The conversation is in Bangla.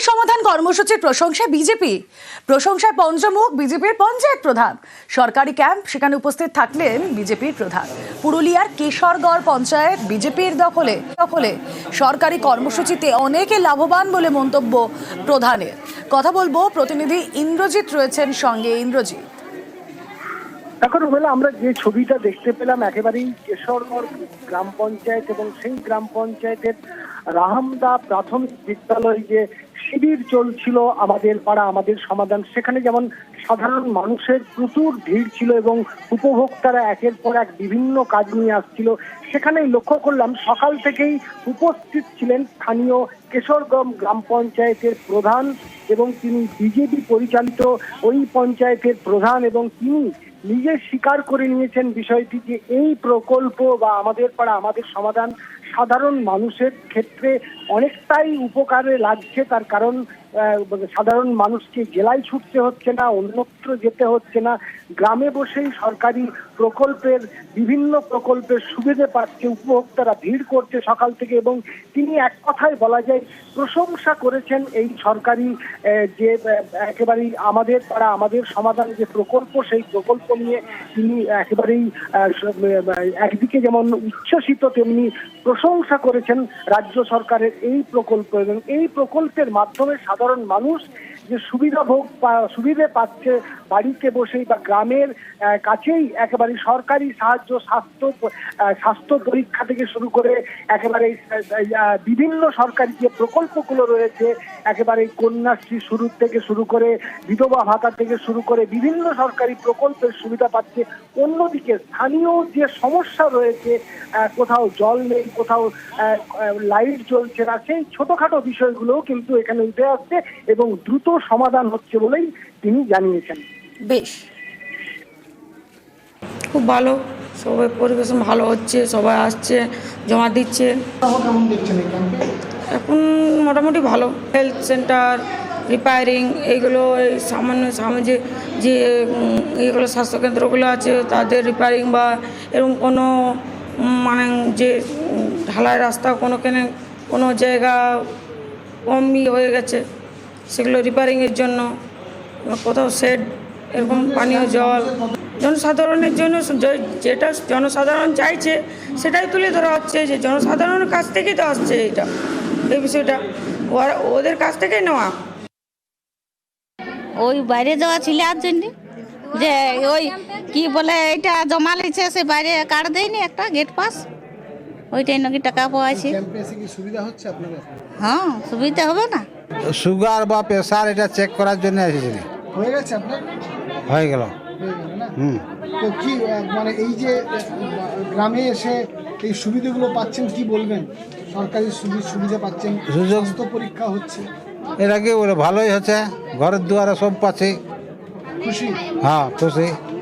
সমাধান কর্মসূচির প্রশংসায় বিজেপি। প্রশংসায় পঞ্চমুখ, বিজেপির পঞ্চায়েত প্রধান। সরকারি ক্যাম্প, সেখানে উপস্থিত থাকলেন বিজেপির প্রধান। পুরুলিয়ার কেশরগড় পঞ্চায়েত বিজেপির দখলে দখলে। সরকারি কর্মসূচিতে অনেকে লাভবান বলে মন্তব্য প্রধানের। কথা বলব প্রতিনিধি ইন্দ্রজিৎ রয়েছেন সঙ্গে। ইন্দ্রজিৎ। এখন রুমেলা আমরা যে ছবিটা দেখতে পেলাম, একেবারেই কেশরগড় গ্রাম পঞ্চায়েত এবং সেই গ্রাম পঞ্চায়েতের রাহামদা প্রাথমিক বিদ্যালয়ে যে শিবির চলছিল, আমাদের পাড়া, আমাদের সমাধান। সেখানে যেমন সাধারণ মানুষের প্রচুর ভিড় ছিল এবং উপভোক্তারা একের পর এক বিভিন্ন কাজ নিয়ে আসছিল, সেখানেই লক্ষ্য করলাম সকাল থেকেই উপস্থিত ছিলেন স্থানীয় কেশরগম গ্রাম পঞ্চায়েতের প্রধান এবং তিনি বিজেপি পরিচালিত ওই পঞ্চায়েতের প্রধান এবং তিনি নিজে স্বীকার করে নিয়েছেন বিষয়টি যে এই প্রকল্প বা আমাদের পাড়া, আমাদের সমাধান সাধারণ মানুষের ক্ষেত্রে অনেকটাই উপকারে লাগছে তার কারণ সাধারণ মানুষকে জেলায় ছুটতে হচ্ছে না, অন্যত্র যেতে হচ্ছে না। গ্রামে বসেই সরকারি প্রকল্পের বিভিন্ন প্রকল্পের সুবিধে পাচ্ছে, উপভোক্তারা ভিড় করছে সকাল থেকে এবং তিনি এক কথায় বলা যায় প্রশংসা করেছেন এই সরকারি যে একেবারেই আমাদের পাড়া আমাদের সমাধান যে প্রকল্প, সেই প্রকল্প নিয়ে তিনি একেবারেই একদিকে যেমন উচ্ছ্বসিত, তেমনি প্রশংসা করেছেন রাজ্য সরকারের এই প্রকল্প এবং এই প্রকল্পের মাধ্যমে সাধারণ মানুষ যে সুবিধা ভোগ সুবিধে পাচ্ছে বাড়িতে বসেই বা গ্রামের কাছেই একেবারে সরকারি সাহায্য, স্বাস্থ্য স্বাস্থ্য পরীক্ষা থেকে শুরু করে একেবারে বিভিন্ন সরকারি যে প্রকল্পগুলো রয়েছে একেবারে কন্যাশ্রী শুরু থেকে শুরু করে বিধবা ভাতা থেকে শুরু করে বিভিন্ন সরকারি প্রকল্পের সুবিধা পাচ্ছে। অন্যদিকে স্থানীয় যে সমস্যা রয়েছে কোথাও জল নেই কোথাও লাইট জ্বলছে না সেই ছোটখাটো বিষয়গুলোও কিন্তু এখানে উঠে আসছে এবং দ্রুত সমাধান হচ্ছে বলেই তিনি জানিয়েছেন। বেশ। খুব ভালো। সবাই পরিবেশন ভালো হচ্ছে সবাই আসছে জমা দিচ্ছে। কেমন দেখছেন এই ক্যাম্পে? এখন মোটামুটি ভালো। হেলথ সেন্টার রিপেয়ারিং এইগুলো এই সামান্য সামনে যে যে এইগুলো স্বাস্থ্যকেন্দ্রগুলো আছে, তাদের রিপেয়ারিং বা এরকম কোনো মানে যে, ঢালাই রাস্তা কোনো কেনে, কোনো জায়গা কমই হয়ে গেছে, সেগুলো রিপেয়ারিংয়ের জন্য কোথাও শেড এরকম পানীয় জল। জনসাধারণের জন্য যেটা জনসাধারণ চাইছে, সেটাই তুলে ধরা হচ্ছে, যে, জনসাধারণের কাছ থেকেই তো আসছে এটা এই বিষয়টা। ওরা ওদের কাছ থেকেই নেওয়া। ওই বাইরে যাওয়া ছিল আর জন্য? যে ওই কি বলে এটা জমা লিছে সে বাইরে কার্ড দেয়নি একটা গেট পাস। ওইটাই নাকি টাকা পাওয়াছে ক্যাম্পে এসে কি সুবিধা হচ্ছে আপনাদের হ্যাঁ সুবিধা হবে না? সুগার বা প্রেশার এটা চেক করার জন্য এসেছিলি হয়ে গেছে আপনার? হয়ে গেল। হুম। তো কি মানে এই যে গ্রামে এসে এই সুবিধাগুলো পাচ্ছেন কি বলবেন? সরকারি সুবিধা সুবিধা পাচ্ছেন সুযোগ- স্বাস্থ্য পরীক্ষা হচ্ছে। এর আগে ওরা ভালোই হচ্ছে ঘরের দুয়ারে সব পাচ্ছে। খুশি? হ্যাঁ খুশি।